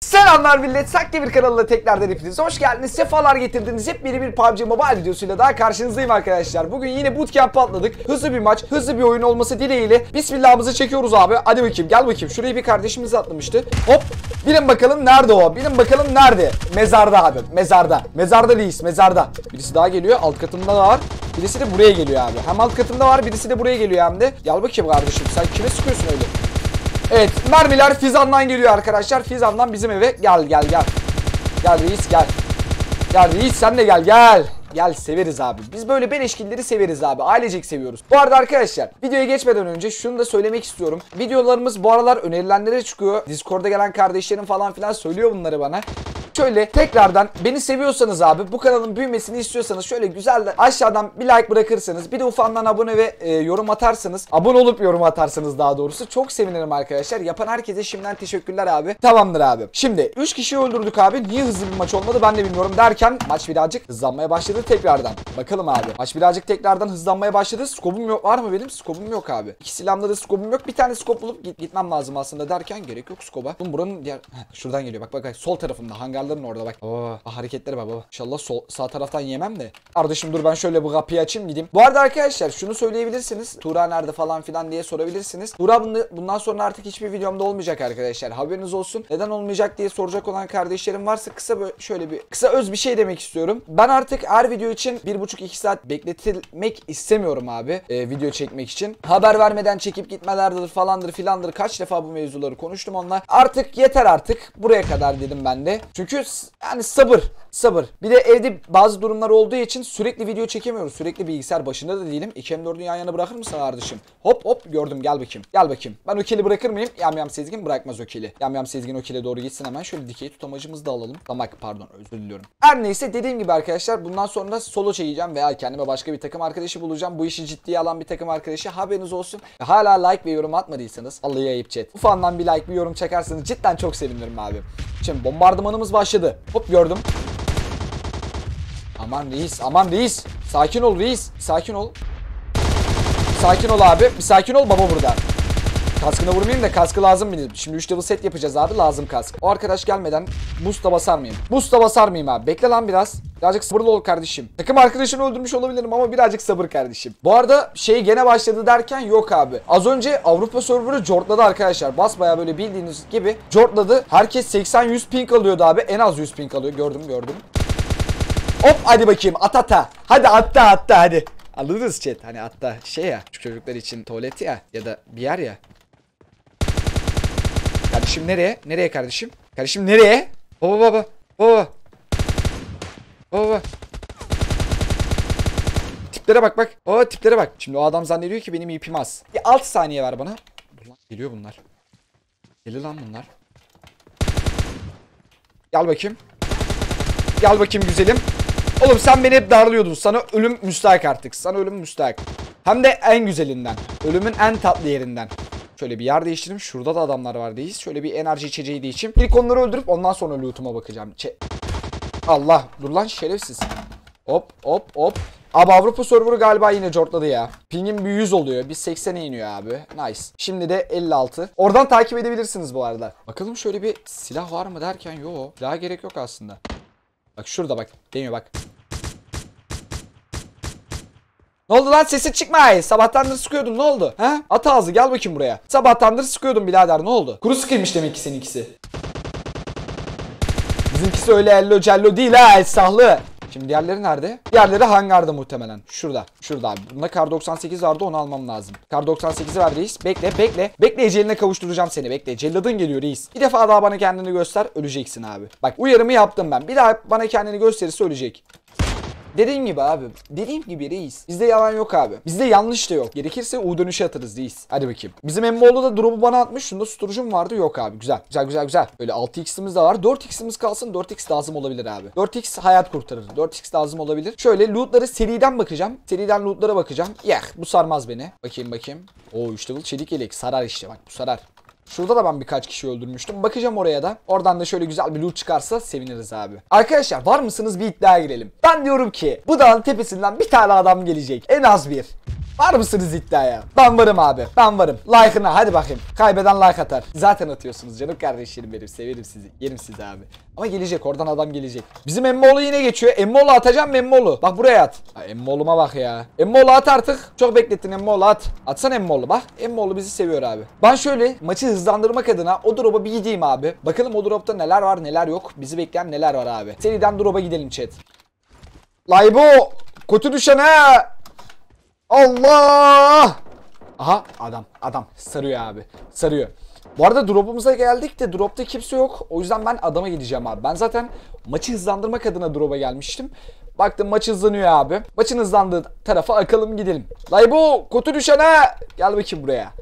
Selamlar millet, Saklı bir kanalına tekrardan hepiniz hoş geldiniz. Sefalar getirdiniz. Hep yeni bir PUBG Mobile videosuyla daha karşınızdayım arkadaşlar. Bugün yine bootcamp atladık. Hızlı bir maç, hızlı bir oyun olması dileğiyle Bismillah'ımızı çekiyoruz abi. Hadi bakayım, gel bakayım. Şurayı bir kardeşimiz atlamıştı. Hop, bilin bakalım nerede o? Bilin bakalım nerede? Mezarda abi, mezarda. Mezarda değiliz, mezarda. Birisi daha geliyor, alt katımda da var. Birisi de buraya geliyor abi. Hem alt katımda var, birisi de buraya geliyor hem de. Gel bakayım kardeşim, sen kime sıkıyorsun öyle? Evet mermiler Fizan'dan geliyor arkadaşlar. Fizan'dan bizim eve gel gel gel. Gel reis gel. Gel reis sen de gel gel. Gel severiz abi. Biz böyle beleşkilleri severiz abi. Ailecek seviyoruz. Bu arada arkadaşlar videoya geçmeden önce şunu da söylemek istiyorum. Videolarımız bu aralar önerilenlere çıkıyor. Discord'da gelen kardeşlerim falan filan söylüyor bunları bana. Şöyle tekrardan beni seviyorsanız abi bu kanalın büyümesini istiyorsanız şöyle güzel aşağıdan bir like bırakırsanız bir de ufandan abone ve e, yorum atarsanız abone olup yorum atarsanız daha doğrusu çok sevinirim arkadaşlar. Yapan herkese şimdiden teşekkürler abi. Tamamdır abi. Şimdi 3 kişiyi öldürdük abi. Niye hızlı bir maç olmadı ben de bilmiyorum derken maç birazcık hızlanmaya başladı tekrardan. Bakalım abi. Maç birazcık tekrardan hızlanmaya başladı. Skobum yok var mı benim? Skobum yok abi. İki silahımda da skobum yok. Bir tane skop bulup git, gitmem lazım aslında derken gerek yok skoba. Buranın diğer Heh, şuradan geliyor. Bak bak bak sol tarafında hangarların orada bak. Oo, ah, hareketleri bak baba. İnşallah sol sağ taraftan yemem de. Kardeşim dur ben şöyle bu kapıyı açayım gideyim. Bu arada arkadaşlar şunu söyleyebilirsiniz. Tuğra nerede falan filan diye sorabilirsiniz. Bunu- bundan sonra artık hiçbir videomda olmayacak arkadaşlar. Haberiniz olsun. Neden olmayacak diye soracak olan kardeşlerim varsa kısa böyle şöyle bir kısa öz bir şey demek istiyorum. Ben artık her video için 1,5-2 saat bekletilmek istemiyorum abi. e, video çekmek için. Haber vermeden çekip gitmelerdir falandır filandır. Kaç defa bu mevzuları konuştum onunla. Artık yeter artık. Buraya kadar dedim ben de. Çünkü s- yani sabır. Sabır. Bir de evde bazı durumlar olduğu için sürekli video çekemiyoruz. Sürekli bilgisayar başında da değilim. 2 M4'ü yan yana bırakır mısın kardeşim? Hop hop gördüm gel bakayım. Gel bakayım. Ben o kili bırakır mıyım? Yam yam Sezgin bırakmaz o kili. Yam yam Sezgin kile doğru gitsin hemen. Şöyle dikey tutamacımızı da alalım. Damak pardon özür diliyorum. Her neyse dediğim gibi arkadaşlar bundan sonra solo çekeceğim veya kendime başka bir takım arkadaşı bulacağım. Bu işi ciddiye alan bir takım arkadaşı haberiniz olsun. Hala like ve yorum atmadıysanız Allah'ı ayıp chat. Ufandan bir like bir yorum çekerseniz cidden çok sevinirim abi. Şimdi bombardımanımız başladı. Hop gördüm. Aman reis, aman reis. Sakin ol reis. Sakin ol. Sakin ol abi. Bir sakin ol baba burada. Kaskına vurmayayım da kaskı lazım benim. Şimdi 3 level set yapacağız abi lazım kask. O arkadaş gelmeden boost'a basar mıyım? Mıyım abi? Bekle lan biraz. Birazcık sabırlı ol kardeşim. Takım arkadaşını öldürmüş olabilirim ama birazcık sabır kardeşim. Bu arada şey gene başladı derken yok abi. Az önce Avrupa serverı jortladı arkadaşlar. Basbaya böyle bildiğiniz gibi jortladı. Herkes 80-100 ping alıyordu abi. En az 100 ping alıyor. Gördüm gördüm. Hop hadi bakayım at ata. Hadi atta atta hadi. Alırız chat hani atta şey ya çocuklar için tuvalet ya ya da bir yer ya. Kardeşim nereye? Nereye kardeşim? Kardeşim nereye? Baba baba. Baba. Baba. Tiplere bak bak. O tiplere bak. Şimdi o adam zannediyor ki benim ipim az. Bir 6 saniye ver bana. Geliyor bunlar. Geliyor lan bunlar. Gel bakayım. Gel bakayım güzelim. Oğlum sen beni hep darlıyordun. Sana ölüm müstahak artık. Sana ölüm müstahak. Hem de en güzelinden. Ölümün en tatlı yerinden. Şöyle bir yer değiştireyim. Şurada da adamlar var deyiz. Şöyle bir enerji içeceği de içeyim. İlk onları öldürüp ondan sonra loot'uma bakacağım. Çe- Allah. Dur lan şerefsiz. Hop hop hop. Abi Avrupa serverı galiba yine jortladı ya. Ping'in bir 100 oluyor. Bir 80'e iniyor abi. Nice. Şimdi de 56. Oradan takip edebilirsiniz bu arada. Bakalım şöyle bir silah var mı derken yo. Daha gerek yok aslında. Bak şurada bak. Demiyor bak. Ne oldu lan sesi çıkma. Sabahtandır sıkıyordun ne oldu? Ha? At ağzı gel bakayım buraya. Sabahtandır sıkıyordun birader ne oldu? Kuru sıkıymış demek ki seninkisi. Bizimkisi öyle ello cello değil ha sahlı. Şimdi diğerleri nerede? Diğerleri hangarda muhtemelen. Şurada. Şurada abi. Bunda kar 98 vardı onu almam lazım. Kar 98'i ver reis. Bekle bekle. Bekle eceline kavuşturacağım seni bekle. Celladın geliyor reis. Bir defa daha bana kendini göster öleceksin abi. Bak uyarımı yaptım ben. Bir daha bana kendini gösterirse ölecek. Dediğim gibi abi. Dediğim gibi reis. Bizde yalan yok abi. Bizde yanlış da yok. Gerekirse U dönüşe atarız reis. Hadi bakayım. Bizim Emmoğlu da drop'u bana atmış. Şunda sturucum vardı. Yok abi. Güzel. Güzel güzel güzel. Böyle 6x'imiz de var. 4x'imiz kalsın. 4x lazım olabilir abi. 4x hayat kurtarır. 4x lazım olabilir. Şöyle lootları seriden bakacağım. Seriden lootlara bakacağım. Yah bu sarmaz beni. Bakayım bakayım. Oo 3 level çelik yelek. Sarar işte bak bu sarar. Şurada da ben birkaç kişi öldürmüştüm. Bakacağım oraya da. Oradan da şöyle güzel bir loot çıkarsa seviniriz abi. Arkadaşlar var mısınız bir iddiaya girelim. Ben diyorum ki bu dağın tepesinden bir tane adam gelecek. En az bir. Var mısınız iddiaya? Ben varım abi. Ben varım. Like'ına hadi bakayım. Kaybeden like atar. Zaten atıyorsunuz canım kardeşlerim benim. Severim sizi. Yerim sizi abi. Ama gelecek oradan adam gelecek. Bizim Emmoğlu yine geçiyor. Emmoğlu atacağım Emmoğlu? Bak buraya at. Emmoğlu'ma bak ya. Emmoğlu at artık. Çok beklettin Emmoğlu at. Atsan Emmoğlu bak. Emmoğlu bizi seviyor abi. Ben şöyle maçı hızlandırmak adına o drop'a bir gideyim abi. Bakalım o drop'ta neler var neler yok. Bizi bekleyen neler var abi. Seriden drop'a gidelim chat. Laybo! Kötü düşen ha! Allah! Aha adam adam sarıyor abi sarıyor. Bu arada drop'umuza geldik de drop'ta kimse yok. O yüzden ben adama gideceğim abi. Ben zaten maçı hızlandırmak adına drop'a gelmiştim. Baktım maç hızlanıyor abi. Maçın hızlandığı tarafa akalım gidelim. Laybo kötü düşen ha! Gel bakayım buraya.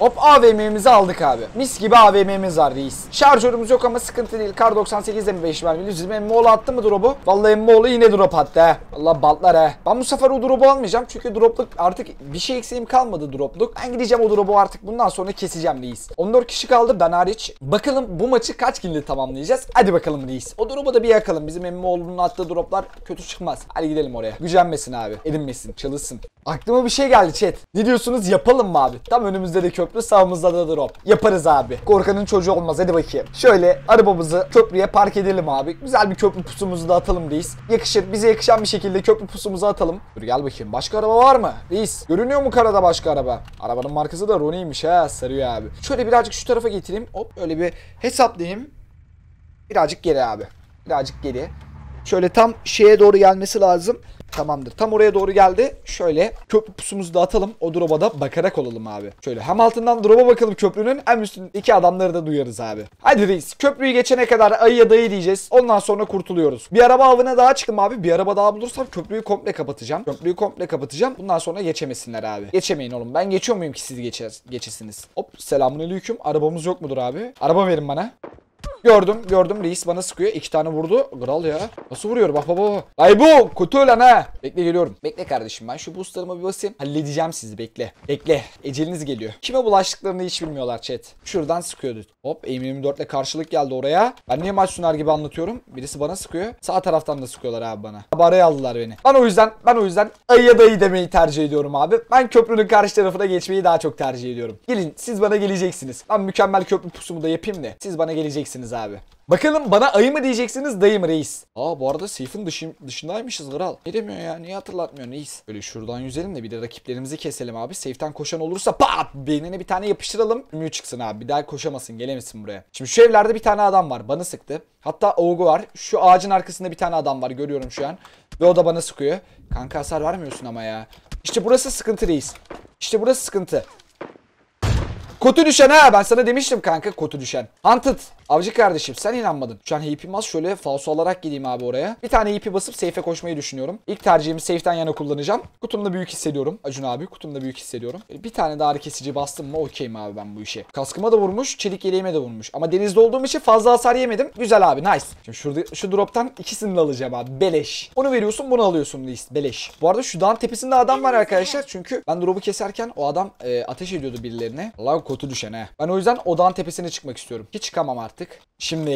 Hop AVM'mizi aldık abi. Mis gibi AVM'miz var reis. Şarjörümüz yok ama sıkıntı değil. Kar 98'de mi 5 vermeli? Bizim Emmoğlu attı mı drop'u? Vallahi Emmoğlu yine drop attı he. Allah bantlar he. Ben bu sefer o drop'u almayacağım. Çünkü dropluk artık bir şey eksiğim kalmadı dropluk. Ben gideceğim o drop'u artık bundan sonra keseceğim reis. 14 kişi kaldı ben hariç. Bakalım bu maçı kaç kilde tamamlayacağız? Hadi bakalım reis. O drop'u da bir yakalım. Bizim Emmoğlu'nun attığı droplar kötü çıkmaz. Hadi gidelim oraya. Gücenmesin abi. Edinmesin. Çalışsın. Aklıma bir şey geldi chat. Ne diyorsunuz yapalım mı abi? Tam önümüzde de köprü sağımızda da drop. Yaparız abi. Korkanın çocuğu olmaz hadi bakayım. Şöyle arabamızı köprüye park edelim abi. Güzel bir köprü pusumuzu da atalım reis. Yakışır bize yakışan bir şekilde köprü pusumuzu atalım. Dur gel bakayım. Başka araba var mı? Reis. Görünüyor mu karada başka araba? Arabanın markası da Ronnie'ymiş ha. Sarıyor abi. Şöyle birazcık şu tarafa getireyim. Hop öyle bir hesaplayayım. Birazcık geri abi. Birazcık geri. Şöyle tam şeye doğru gelmesi lazım. Tamamdır. Tam oraya doğru geldi. Şöyle köprü pusumuzu da atalım. O drop'a da bakarak olalım abi. Şöyle hem altından drop'a bakalım köprünün hem üstündeki adamları da duyarız abi. Hadi reis. Köprüyü geçene kadar ayıya dayı diyeceğiz. Ondan sonra kurtuluyoruz. Bir araba avına daha çıktım abi. Bir araba daha bulursam köprüyü komple kapatacağım. Köprüyü komple kapatacağım. Bundan sonra geçemesinler abi. Geçemeyin oğlum. Ben geçiyor muyum ki siz geçer, geçesiniz? Hop selamünaleyküm. Arabamız yok mudur abi? Araba verin bana. Gördüm gördüm reis bana sıkıyor. iki tane vurdu. Kral ya. Nasıl vuruyor bak baba. Ay bu kötü lan ha. Bekle geliyorum. Bekle kardeşim ben şu boostlarıma bir basayım. Halledeceğim sizi bekle. Bekle. Eceliniz geliyor. Kime bulaştıklarını hiç bilmiyorlar chat. Şuradan sıkıyordu. Hop M24 ile karşılık geldi oraya. Ben niye maç sunar gibi anlatıyorum. Birisi bana sıkıyor. Sağ taraftan da sıkıyorlar abi bana. Araya aldılar beni. Ben o yüzden ben o yüzden ayıya dayı demeyi tercih ediyorum abi. Ben köprünün karşı tarafına geçmeyi daha çok tercih ediyorum. Gelin siz bana geleceksiniz. Ben mükemmel köprü pusumu da yapayım da siz bana geleceksiniz abi. Bakalım bana ayı mı diyeceksiniz dayı mı reis? Aa bu arada Seyf'in dışı, dışındaymışız kral. Ne demiyor ya niye hatırlatmıyor reis? Böyle şuradan yüzelim de bir de rakiplerimizi keselim abi. Seyf'ten koşan olursa pat beynine bir tane yapıştıralım. Ümüğü çıksın abi bir daha koşamasın gelemesin buraya. Şimdi şu evlerde bir tane adam var bana sıktı. Hatta Oğgu var. Şu ağacın arkasında bir tane adam var görüyorum şu an. Ve o da bana sıkıyor. Kanka hasar vermiyorsun ama ya. İşte burası sıkıntı reis. İşte burası sıkıntı. Kotu düşen ha ben sana demiştim kanka kotu düşen. Hunted avcı kardeşim sen inanmadın. Şu an HP'm az şöyle falso alarak gideyim abi oraya. Bir tane HP basıp safe'e koşmayı düşünüyorum. İlk tercihimi safe'den yana kullanacağım. Kutumda büyük hissediyorum. Acun abi kutumda büyük hissediyorum. Böyle bir tane daha kesici bastım mı okeyim abi ben bu işe. Kaskıma da vurmuş çelik yeleğime de vurmuş. Ama denizde olduğum için fazla hasar yemedim. Güzel abi nice. Şimdi şurada şu droptan ikisini de alacağım abi. Beleş. Onu veriyorsun bunu alıyorsun list. Beleş. Bu arada şu dağın tepesinde adam var arkadaşlar. Çünkü ben drop'u keserken o adam e, ateş ediyordu birilerine. Allah kotu düşen he. Ben o yüzden o dağın tepesine çıkmak istiyorum. Hiç çıkamam artık. Şimdi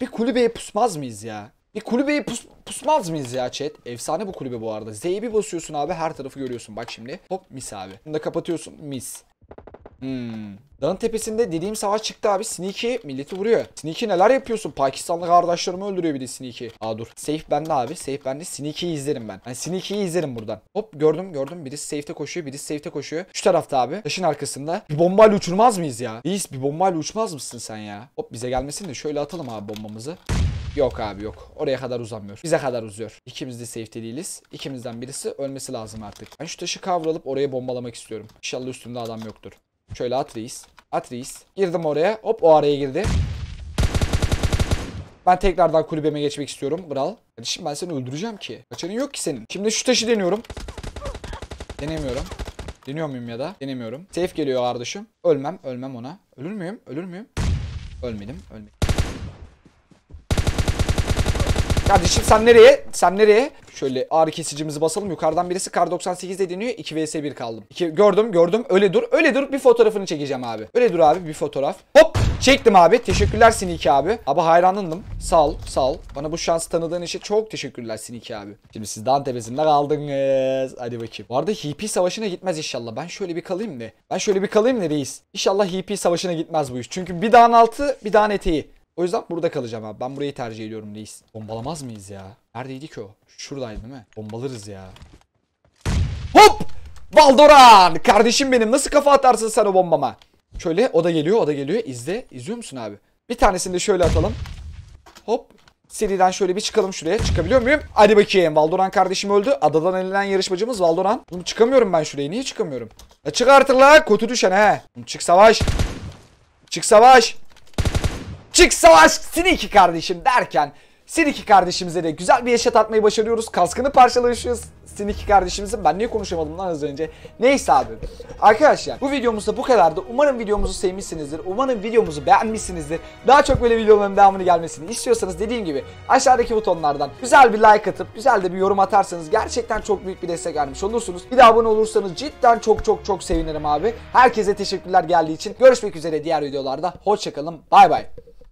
bir kulübeye pusmaz mıyız ya? Bir kulübeye pus, pusmaz mıyız ya chat? Efsane bu kulübe bu arada. Z'ye bir basıyorsun abi her tarafı görüyorsun. Bak şimdi. Hop mis abi. Bunu da kapatıyorsun. Mis. Hmm. Dağın tepesinde dediğim savaş çıktı abi. Sneaky milleti vuruyor. Sneaky neler yapıyorsun? Pakistanlı kardeşlerimi öldürüyor bir de Sneaky. Aa dur. Safe bende abi. Safe bende. Sneaky'yi izlerim ben. Yani Sneaky'yi izlerim buradan. Hop gördüm gördüm. Birisi safe'te koşuyor. Birisi safe'te koşuyor. Şu tarafta abi. Taşın arkasında. Bir bombayla uçurmaz mıyız ya? Reis bir bombayla uçmaz mısın sen ya? Hop bize gelmesin de şöyle atalım abi bombamızı. Yok abi yok. Oraya kadar uzanmıyor. Bize kadar uzuyor. İkimiz de safety değiliz. İkimizden birisi ölmesi lazım artık. Ben şu taşı kavralıp oraya bombalamak istiyorum. İnşallah üstümde adam yoktur. Şöyle at reis. Girdim oraya. Hop o araya girdi. Ben tekrardan kulübeme geçmek istiyorum. Bral. Kardeşim ben seni öldüreceğim ki. Kaçanın yok ki senin. Şimdi şu taşı deniyorum. Denemiyorum. Deniyor muyum ya da? Denemiyorum. Safe geliyor kardeşim. Ölmem. Ölmem ona. Ölür müyüm? Ölür müyüm? Ölmedim. Ölmedim. Kardeşim sen nereye? Sen nereye? Şöyle ağrı kesicimizi basalım. Yukarıdan birisi kar 98'de deniyor. 2 vs 1 kaldım. İki, gördüm gördüm. Öyle dur. Öyle dur. Bir fotoğrafını çekeceğim abi. Öyle dur abi bir fotoğraf. Hop. Çektim abi. Teşekkürler Siniki abi. Abi hayranındım. Sağ ol. Sağ ol. Bana bu şans tanıdığın için çok teşekkürler Siniki abi. Şimdi siz dağın tepesinde kaldınız. Hadi bakayım. Bu arada HP savaşına gitmez inşallah. Ben şöyle bir kalayım da. Ben şöyle bir kalayım da reis. İnşallah HP savaşına gitmez bu iş. Çünkü bir dağın altı bir dağın eteği. O yüzden burada kalacağım abi. Ben burayı tercih ediyorum reis. Bombalamaz mıyız ya? Neredeydi ki o? Şuradaydı değil mi? Bombalarız ya. Hop! Valdoran! Kardeşim benim nasıl kafa atarsın sen o bombama? Şöyle o da geliyor o da geliyor. İzle. İzliyor musun abi? Bir tanesini de şöyle atalım. Hop. Seriden şöyle bir çıkalım şuraya. Çıkabiliyor muyum? Hadi bakayım. Valdoran kardeşim öldü. Adadan elenen yarışmacımız Valdoran. Oğlum çıkamıyorum ben şuraya. Niye çıkamıyorum? Ya çık artık la. Kötü düşen he. Çık savaş. Çık savaş. Çık savaş Siniki kardeşim derken Siniki kardeşimize de güzel bir yaşat atmayı başarıyoruz. Kaskını parçalaşıyoruz. Siniki kardeşimizin. Ben niye konuşamadım lan az önce? Neyse abi. Arkadaşlar bu videomuz da bu kadardı. Umarım videomuzu sevmişsinizdir. Umarım videomuzu beğenmişsinizdir. Daha çok böyle videoların devamını gelmesini istiyorsanız dediğim gibi aşağıdaki butonlardan güzel bir like atıp güzel de bir yorum atarsanız gerçekten çok büyük bir destek vermiş olursunuz. Bir de abone olursanız cidden çok çok çok sevinirim abi. Herkese teşekkürler geldiği için. Görüşmek üzere diğer videolarda. Hoşçakalın. Bay bay.